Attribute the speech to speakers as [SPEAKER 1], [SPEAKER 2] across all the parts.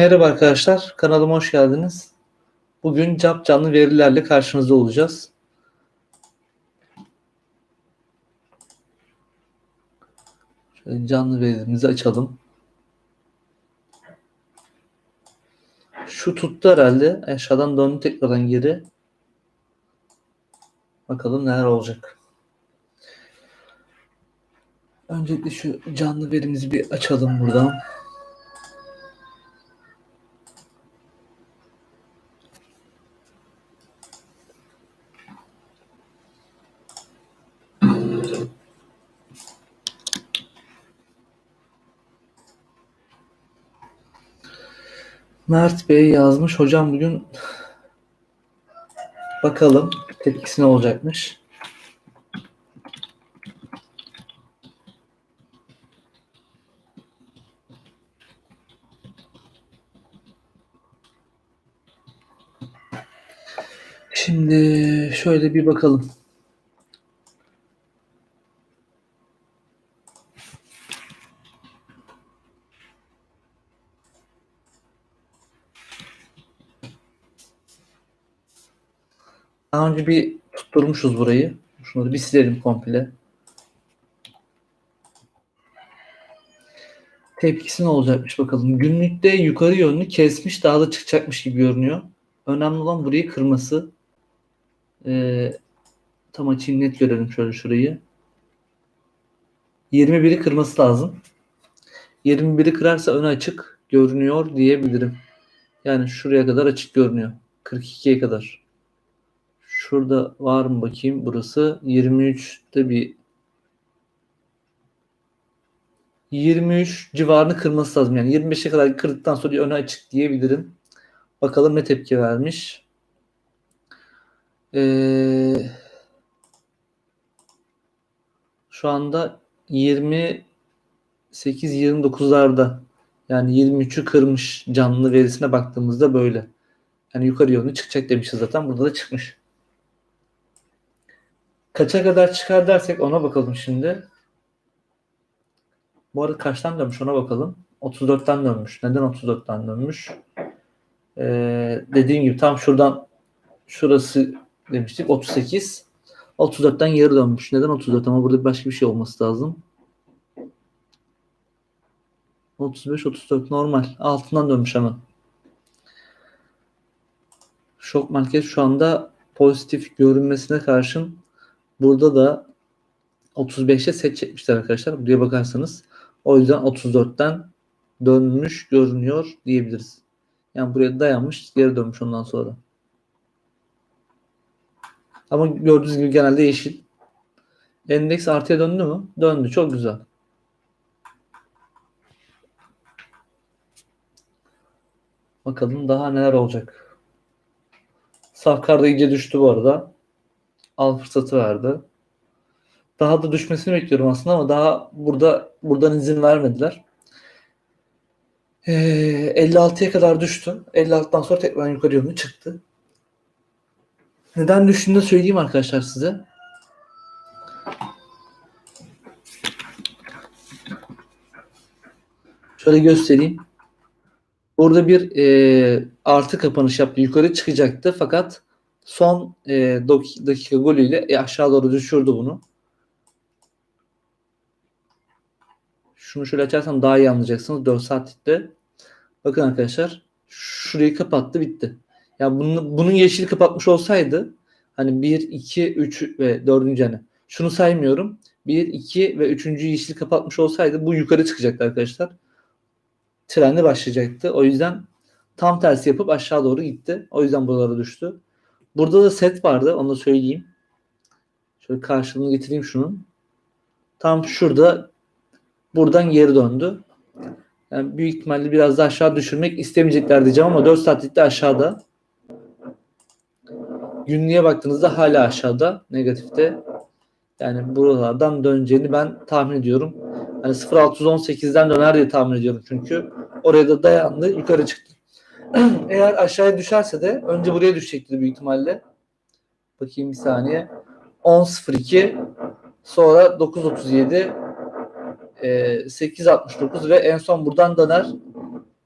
[SPEAKER 1] Merhaba arkadaşlar, kanalıma hoş geldiniz. Bugün cap canlı verilerle karşınızda olacağız. Şöyle canlı verilerimizi açalım. Şu tuttu herhalde. Aşağıdan döndü tekrardan geri. Bakalım neler olacak. Öncelikle şu canlı verimizi bir açalım buradan. Mert Bey yazmış. Hocam bugün bakalım tepkisi ne olacakmış. Şimdi şöyle bir bakalım. Daha önce bir tutturmuşuz burayı. Şunu bir silelim komple. Tepkisi ne olacakmış bakalım. Günlükte yukarı yönlü kesmiş daha da çıkacakmış gibi görünüyor. Önemli olan burayı kırması. Ee, tam açayım net görelim şöyle şurayı. 21'i kırması lazım. 21'i kırarsa önü açık görünüyor diyebilirim. Yani şuraya kadar açık görünüyor. 42'ye kadar. Şurada var mı bakayım burası 23'te bir 23 civarını kırması lazım. Yani 25'e kadar kırdıktan sonra öne açık diyebilirim. Bakalım ne tepki vermiş. Ee, şu anda 28-29'larda yani 23'ü kırmış canlı verisine baktığımızda böyle. Yani yukarı yönlü çıkacak demişiz zaten. Burada da çıkmış. Kaça kadar çıkar dersek ona bakalım şimdi. Bu arada kaçtan dönmüş ona bakalım. 34'ten dönmüş. Neden 34'ten dönmüş? Ee, dediğim gibi tam şuradan şurası demiştik 38. 34'ten yarı dönmüş. Neden 34 ama burada başka bir şey olması lazım. 35 34 normal. Altından dönmüş hemen. Şok merkez şu anda pozitif görünmesine karşın burada da 35'te set çekmişler arkadaşlar. Buraya bakarsanız. O yüzden 34'ten dönmüş görünüyor diyebiliriz. Yani buraya dayanmış geri dönmüş ondan sonra. Ama gördüğünüz gibi genelde yeşil. Endeks artıya döndü mü? Döndü. Çok güzel. Bakalım daha neler olacak. Safkar da iyice düştü bu arada. Al fırsatı verdi. Daha da düşmesini bekliyorum aslında ama daha burada buradan izin vermediler. Ee, 56'ya kadar düştü. 56'dan sonra tekrar yukarı yönlü çıktı. Neden düştüğünü de söyleyeyim arkadaşlar size. Şöyle göstereyim. Burada bir e, artı kapanış yaptı. Yukarı çıkacaktı fakat son e, dak- dakika golüyle e, aşağı doğru düşürdü bunu. Şunu şöyle açarsam daha iyi anlayacaksınız. 4 saatlikte. Bakın arkadaşlar. Şurayı kapattı bitti. Ya bunu, bunun yeşil kapatmış olsaydı hani 1, 2, 3 ve 4. hani şunu saymıyorum. 1, 2 ve 3. yeşil kapatmış olsaydı bu yukarı çıkacaktı arkadaşlar. Trende başlayacaktı. O yüzden tam tersi yapıp aşağı doğru gitti. O yüzden buralara düştü. Burada da set vardı. Onu da söyleyeyim. Şöyle karşılığını getireyim şunun. Tam şurada buradan geri döndü. Yani büyük ihtimalle biraz daha aşağı düşürmek istemeyecekler diyeceğim ama 4 saatlikte aşağıda. Günlüğe baktığınızda hala aşağıda negatifte. Yani buralardan döneceğini ben tahmin ediyorum. Hani 0618'den döner diye tahmin ediyorum çünkü. Oraya da dayandı yukarı çıktı. Eğer aşağıya düşerse de önce buraya düşecektir büyük ihtimalle. Bakayım bir saniye. 10.02 sonra 9.37 e, 8.69 ve en son buradan döner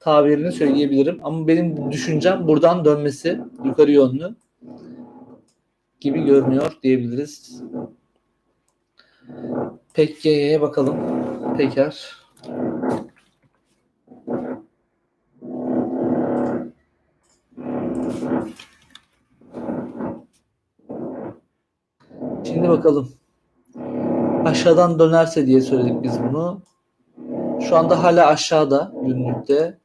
[SPEAKER 1] tabirini söyleyebilirim. Ama benim düşüncem buradan dönmesi yukarı yönlü gibi görünüyor diyebiliriz. Pekke'ye bakalım. Peker. Şimdi bakalım. Aşağıdan dönerse diye söyledik biz bunu. Şu anda hala aşağıda günlükte.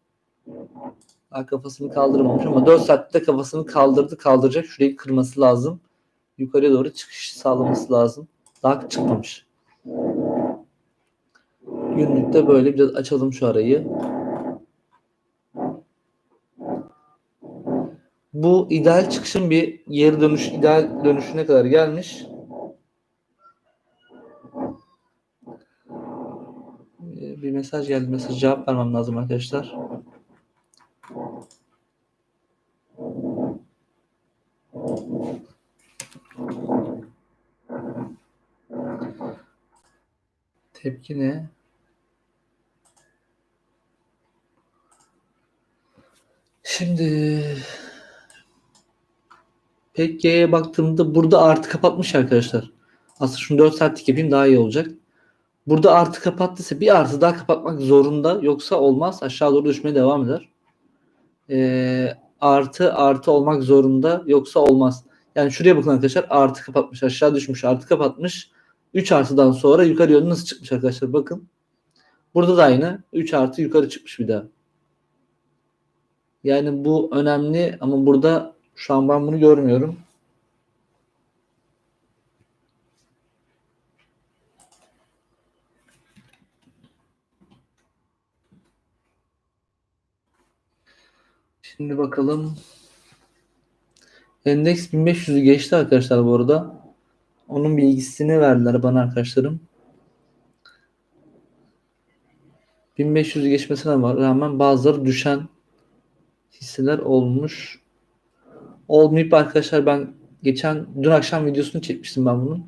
[SPEAKER 1] Daha kafasını kaldırmamış ama 4 saatte kafasını kaldırdı kaldıracak. Şurayı kırması lazım. Yukarıya doğru çıkış sağlaması lazım. Daha çıkmamış. Günlükte böyle biraz açalım şu arayı. Bu ideal çıkışın bir geri dönüş, ideal dönüşüne kadar gelmiş. Ee, Bir mesaj geldi. Mesaj cevap vermem lazım arkadaşlar. Tepki ne? Şimdi Pekke'ye baktığımda burada artı kapatmış arkadaşlar. Aslında şunu 4 saatlik yapayım daha iyi olacak. Burada artı kapattıysa bir artı daha kapatmak zorunda. Yoksa olmaz. Aşağı doğru düşmeye devam eder. Ee, artı artı olmak zorunda. Yoksa olmaz. Yani şuraya bakın arkadaşlar. Artı kapatmış. Aşağı düşmüş. Artı kapatmış. 3 artıdan sonra yukarı yönlü nasıl çıkmış arkadaşlar? Bakın. Burada da aynı. 3 artı yukarı çıkmış bir daha. Yani bu önemli ama burada şu an ben bunu görmüyorum. Şimdi bakalım. Endeks 1500'ü geçti arkadaşlar bu arada. Onun bilgisini verdiler bana arkadaşlarım. 1500'ü geçmesine rağmen bazıları düşen hisseler olmuş. Olmayıp arkadaşlar ben geçen dün akşam videosunu çekmiştim ben bunun.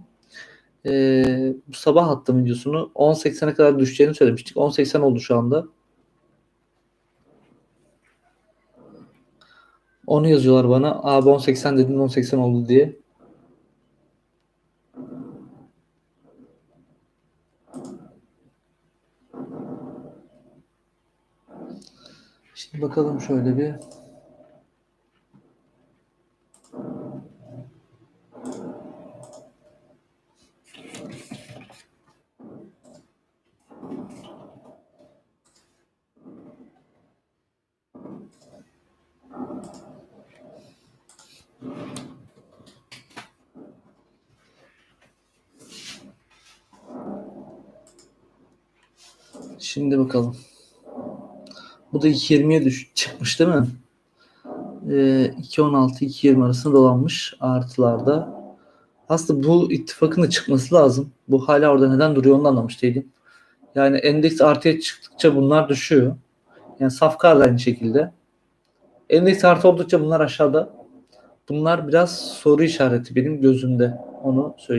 [SPEAKER 1] Ee, bu sabah attım videosunu. 10.80'e kadar düşeceğini söylemiştik. 10.80 oldu şu anda. Onu yazıyorlar bana. Abi 10.80 dedin 10.80 oldu diye. Şimdi bakalım şöyle bir. Şimdi bakalım. Bu da 2.20'ye düş çıkmış değil mi? Ee, 2.16-2.20 arasında dolanmış artılarda. Aslında bu ittifakın da çıkması lazım. Bu hala orada neden duruyor onu anlamış değilim. Yani endeks artıya çıktıkça bunlar düşüyor. Yani Safkar da aynı şekilde. Endeks artı oldukça bunlar aşağıda. Bunlar biraz soru işareti benim gözümde. Onu söyleyeyim.